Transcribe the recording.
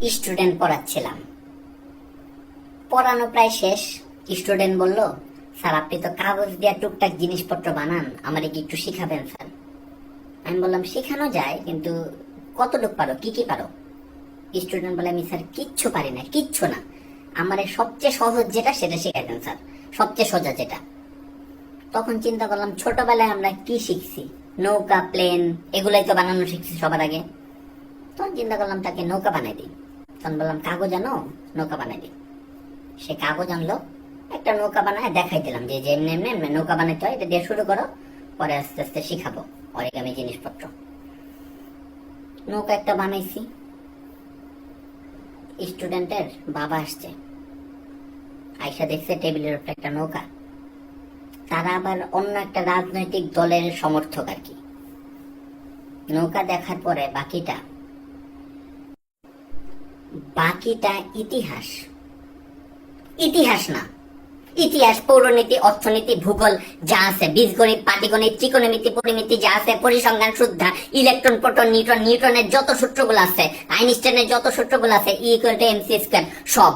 Student পড়াচ্ছিলাম। পড়ানো প্রায় শেষ। স্টুডেন্ট বলল, স্যার, আপনি তো কাগজ দিয়ে টুকটাক জিনিসপত্র বানান, আমারে কি একটু শিখাবেন, স্যার? আমি বললাম, শেখানো যায়, কিন্তু কতটুক পারো, কি কি পারো? স্টুডেন্ট বলে, আমি, স্যার, কিচ্ছু পারি না, কিচ্ছু না। আমার সবচেয়ে সহজ যেটা, সেটা শেখাই দেন, স্যার, সবচেয়ে সোজা যেটা। তখন চিন্তা করলাম, ছোটবেলায় আমরা কি শিখছি? নৌকা, প্লেন, এগুলাই তো বানানো শিখছি সবার আগে। তখন চিন্তা করলাম, তাকে নৌকা বানাই দিই। তখন বললাম, কাগজ আনো, নৌকা বানাই সে কাগজ আনলো, একটা নৌকা বানায় দেখাই দিলাম যে যে এমনি এমনি এমনি নৌকা বানাইতে হয়, এটা দিয়ে শুরু করো, পরে আস্তে আস্তে শিখাবো, অরিগামি জিনিসপত্র। নৌকা একটা বানাইছি। স্টুডেন্টের বাবা আসছে। আইসা দেখছে টেবিলের উপরে একটা নৌকা। তারা আবার অন্য একটা রাজনৈতিক দলের সমর্থক আর কি। নৌকা দেখার পরে বাকিটা বাকিটা ইতিহাস। ইতিহাস না। ইতিহাস, পৌরনীতি, অর্থনীতি, ভূগোল যা আছে, বীজগণিত, পাটিগণিত, ত্রিকোণমিতি, পরিমিতি যা আছে, পরিসংখ্যান শুদ্ধা ইলেকট্রন, প্রোটন, নিউট্রন নিউটনের যত সূত্রগুলো আছে, আইনস্টাইনের যত সূত্রগুলো আছে E equal to M C square সব।